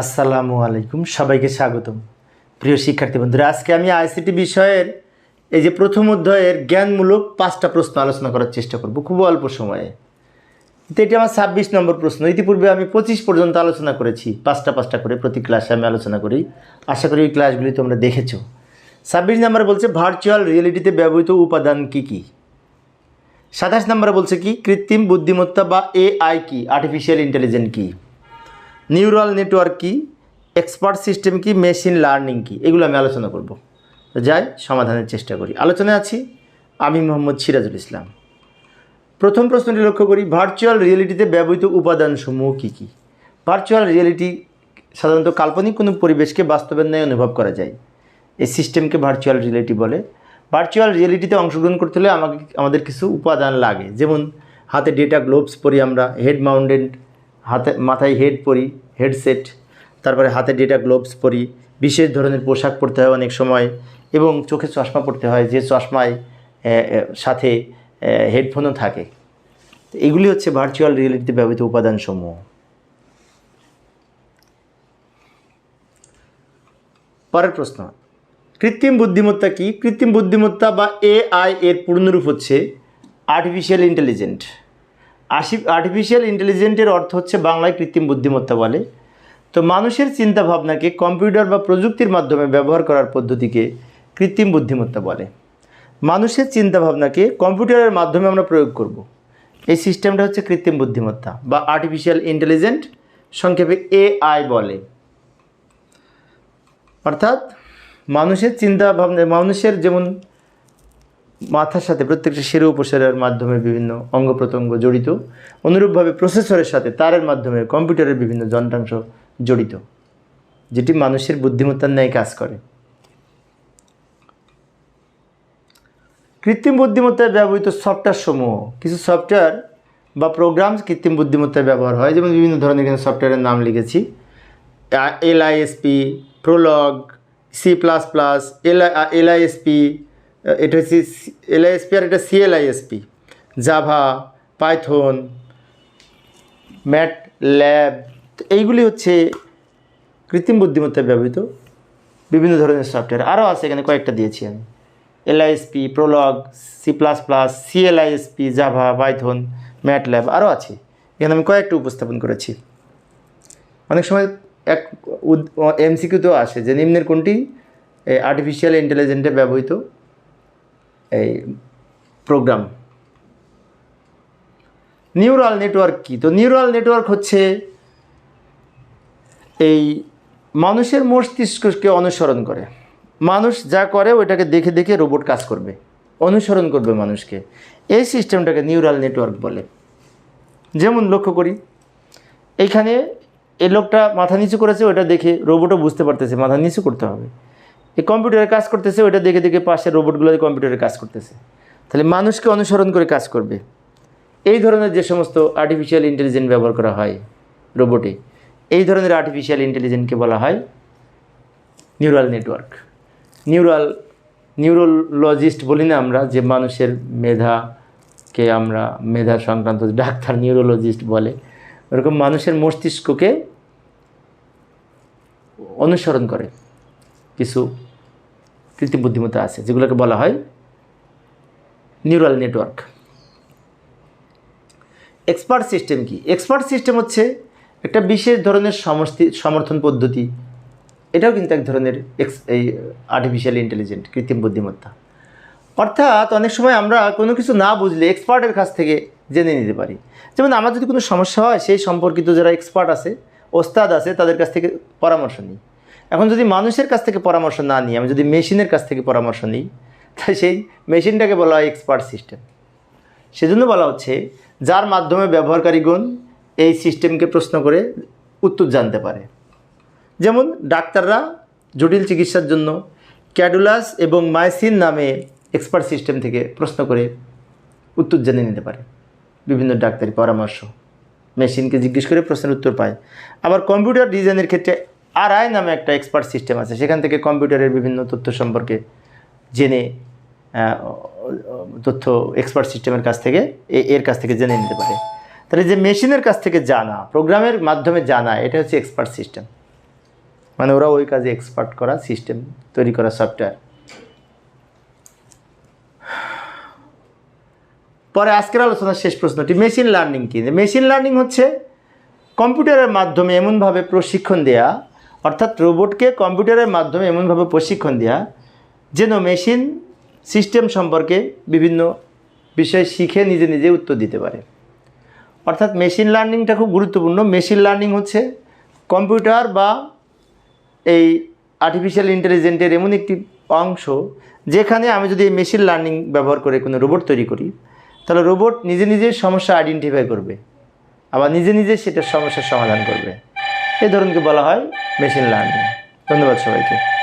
আসসালামু আলাইকুম, সবাইকে স্বাগতম। প্রিয় শিক্ষার্থী বন্ধুরা, আজকে আমি আইসিটি বিষয়ের এই যে প্রথম অধ্যায়ের জ্ঞানমূলক পাঁচটা প্রশ্ন আলোচনা করার চেষ্টা করব, খুব অল্প সময়ে। তো এটি আমার ছাব্বিশ নম্বর প্রশ্ন। ইতিপূর্বে আমি পঁচিশ পর্যন্ত আলোচনা করেছি, পাঁচটা পাঁচটা করে প্রতি ক্লাসে আমি আলোচনা করি। আশা করি এই ক্লাসগুলি তোমরা দেখেছ। ছাব্বিশ নম্বরে বলছে ভার্চুয়াল রিয়েলিটিতে ব্যবহৃত উপাদান কী কী? সাতাশ নম্বরে বলছে কি, কৃত্রিম বুদ্ধিমত্তা বা এআই কি? আর্টিফিশিয়াল ইন্টেলিজেন্ট কি? নিউরাল নেটওয়ার্ক কি? এক্সপার্ট সিস্টেম কি? মেশিন লার্নিং কি? এগুলো আমি আলোচনা করব। যাই, সমাধানের চেষ্টা করি। আলোচনায় আছি আমি মোহাম্মদ সিরাজুল ইসলাম। প্রথম প্রশ্নটি লক্ষ্য করি ভার্চুয়াল রিয়েলিটিতে ব্যবহৃত উপাদানসমূহ কী কী? ভার্চুয়াল রিয়েলিটি সাধারণত কাল্পনিক কোনো পরিবেশকে বাস্তবের ন্যায় অনুভব করা যায়। এই সিস্টেমকে ভার্চুয়াল রিয়েলিটি বলে। ভার্চুয়াল রিয়েলিটিতে অংশগ্রহণ করতে হলে আমাকে, আমাদের কিছু উপাদান লাগে। যেমন হাতে ডেটা গ্লোভস পরি আমরা হেড মাউন্টেড হাতে, মাথায় হেড পরি হেডসেট তারপরে হাতে ডেটা গ্লোভস পরি, বিশেষ ধরনের পোশাক পরতে হয় অনেক সময় এবং চোখে চশমা পরতে হয়, যে চশমায় সাথে হেডফোনও থাকে। এগুলি হচ্ছে ভার্চুয়াল রিয়েলিটিতে ব্যবহৃত উপাদানসমূহ। পরের প্রশ্ন, কৃত্রিম বুদ্ধিমত্তা কি? কৃত্রিম বুদ্ধিমত্তা বা এআই এর পূর্ণরূপ হচ্ছে আর্টিফিশিয়াল ইন্টেলিজেন্ট আশি আর্টিফিশিয়াল ইন্টেলিজেন্টের অর্থ হচ্ছে বাংলায় কৃত্রিম বুদ্ধিমত্তা বলে। তো মানুষের চিন্তা ভাবনাকে কম্পিউটার বা প্রযুক্তির মাধ্যমে ব্যবহার করার পদ্ধতিকে কৃত্রিম বুদ্ধিমত্তা বলে। মানুষের চিন্তা ভাবনাকে কম্পিউটারের মাধ্যমে আমরা প্রয়োগ করব। এই সিস্টেমটা হচ্ছে কৃত্রিম বুদ্ধিমত্তা বা আর্টিফিশিয়াল ইন্টেলিজেন্ট সংক্ষেপে এআই বলে। অর্থাৎ মানুষের চিন্তা ভাবনা মানুষের যেমন মাথার সাথে প্রত্যেকটা শিরা উপশিরার মাধ্যমে বিভিন্ন অঙ্গ প্রত্যঙ্গ জড়িত। অনুরূপভাবে প্রসেসরের সাথে তারের মাধ্যমে কম্পিউটারের বিভিন্ন যন্ত্রাংশ জড়িত, যেটি মানুষের বুদ্ধিমত্তার ন্যায় কাজ করে। কৃত্রিম বুদ্ধিমত্তায় ব্যবহৃত সফটওয়্যার সমূহ, কিছু সফটওয়্যার বা প্রোগ্রাম কৃত্রিম বুদ্ধিমত্তায় ব্যবহার হয়, যেমন বিভিন্ন ধরনের এখানে সফটওয়্যারের নাম লিখেছি। LISP Prolog C plus plus L LISP এটা হচ্ছে এলআইএসপি আর এটা CLISP Java Python MATLAB এইগুলি হচ্ছে কৃত্রিম বুদ্ধিমত্তায় ব্যবহৃত বিভিন্ন ধরনের সফটওয়্যার আরও আছে, এখানে কয়েকটা দিয়েছি আমি। LISP Prolog C plus plus CLISP Java Python MATLAB আরও আছে। এখানে আমি কয়েকটা উপস্থাপন করেছি। অনেক সময় এক এমসিকিউতেও আসে যে নিম্নের কোনটি আর্টিফিশিয়াল ইন্টেলিজেন্টে ব্যবহৃত এই প্রোগ্রাম নিউরাল নেটওয়ার্ক কি? তো নিউরাল নেটওয়ার্ক হচ্ছে এই মানুষের মস্তিষ্ককে অনুসরণ করে। মানুষ যা করে ওইটাকে দেখে দেখে রোবট কাজ করবে। অনুসরণ করবে মানুষকে। এই সিস্টেমটাকে নিউরাল নেটওয়ার্ক বলে। যেমন লক্ষ্য করি, এইখানে এই লোকটা মাথা নিচু করেছে ওটা দেখে রোবটও বুঝতে পারতেছে মাথা নিচু করতে হবে। এই কম্পিউটারে কাজ করতেছে ওটা দেখে দেখে পাশে রোবটগুলো কম্পিউটারে কাজ করতেছে। তাহলে মানুষকে অনুসরণ করে কাজ করবে। এই ধরনের যে সমস্ত আর্টিফিশিয়াল ইন্টেলিজেন্ট ব্যবহার করা হয় রোবটে, এই ধরনের আর্টিফিশিয়াল ইন্টেলিজেন্টকে বলা হয় নিউরাল নেটওয়ার্ক নিউরাল নিউরোলজিস্ট বলি না আমরা, যে মানুষের মেধাকে আমরা, মেধা সংক্রান্ত ডাক্তার নিউরোলজিস্ট বলে। ওরকম মানুষের মস্তিষ্ককে অনুসরণ করে কিছু কৃত্রিম বুদ্ধিমত্তা আছে, যেগুলোকে বলা হয় নিউরাল নেটওয়ার্ক এক্সপার্ট সিস্টেম কি? এক্সপার্ট সিস্টেম হচ্ছে একটা বিশেষ ধরনের সমস্তি সমর্থন পদ্ধতি। এটাও কিন্তু এক ধরনের এক্স এই আর্টিফিশিয়াল ইন্টেলিজেন্ট কৃত্রিম বুদ্ধিমত্তা। অর্থাৎ অনেক সময় আমরা কোনো কিছু না বুঝলে এক্সপার্টের কাছ থেকে জেনে নিতে পারি। যেমন আমার যদি কোনো সমস্যা হয়, সেই সম্পর্কিত যারা এক্সপার্ট আছে, ওস্তাদ আছে, তাদের কাছ থেকে পরামর্শ নিই। এখন যদি মানুষের কাছ থেকে পরামর্শ না নিই, আমি যদি মেশিনের কাছ থেকে পরামর্শ নিই তাই সেই মেশিনটাকে বলা হয় এক্সপার্ট সিস্টেম। সেজন্য বলা হচ্ছে, যার মাধ্যমে ব্যবহারকারীগণ এই সিস্টেমকে প্রশ্ন করে উত্তর জানতে পারে। যেমন ডাক্তাররা জটিল চিকিৎসার জন্য ক্যাডুলাস এবং মাইসিন নামে এক্সপার্ট সিস্টেম থেকে প্রশ্ন করে উত্তর জেনে নিতে পারে। বিভিন্ন ডাক্তারি পরামর্শ, মেশিনকে জিজ্ঞেস করে প্রশ্নের উত্তর পায়। আবার কম্পিউটার ডিজাইনের ক্ষেত্রে আর আই নামে একটা এক্সপার্ট সিস্টেম আছে, সেখান থেকে কম্পিউটারের বিভিন্ন তথ্য সম্পর্কে জেনে তথ্য এক্সপার্ট সিস্টেমের কাছ থেকে এর কাছ থেকে জেনে নিতে পারে। তাহলে যে মেশিনের কাছ থেকে জানা প্রোগ্রামের মাধ্যমে জানা, এটা হচ্ছে এক্সপার্ট সিস্টেম মানে ওরা ওই কাজে এক্সপার্ট করা সিস্টেম তৈরি করা সফটওয়্যার পরে আজকের আলোচনার শেষ প্রশ্নটি মেশিন লার্নিং কী? মেশিন লার্নিং হচ্ছে কম্পিউটারের মাধ্যমে এমনভাবে প্রশিক্ষণ দেয়া অর্থাৎ রোবটকে কম্পিউটারের মাধ্যমে এমনভাবে প্রশিক্ষণ দেওয়া যেন মেশিন সিস্টেম সম্পর্কে বিভিন্ন বিষয় শিখে নিজে নিজে উত্তর দিতে পারে। অর্থাৎ মেশিন লার্নিংটা খুব গুরুত্বপূর্ণ। মেশিন লার্নিং হচ্ছে কম্পিউটার বা এই আর্টিফিশিয়াল ইন্টেলিজেন্টের এমন একটি অংশ, যেখানে আমি যদি এই মেশিন লার্নিং ব্যবহার করে কোনো রোবট তৈরি করি, তাহলে রোবট নিজে নিজে সমস্যা আইডেন্টিফাই করবে, আবার নিজে নিজে সেটার সমস্যার সমাধান করবে। এই ধরনকে বলা হয় মেশিন লার্নিং ধন্যবাদ সবাইকে।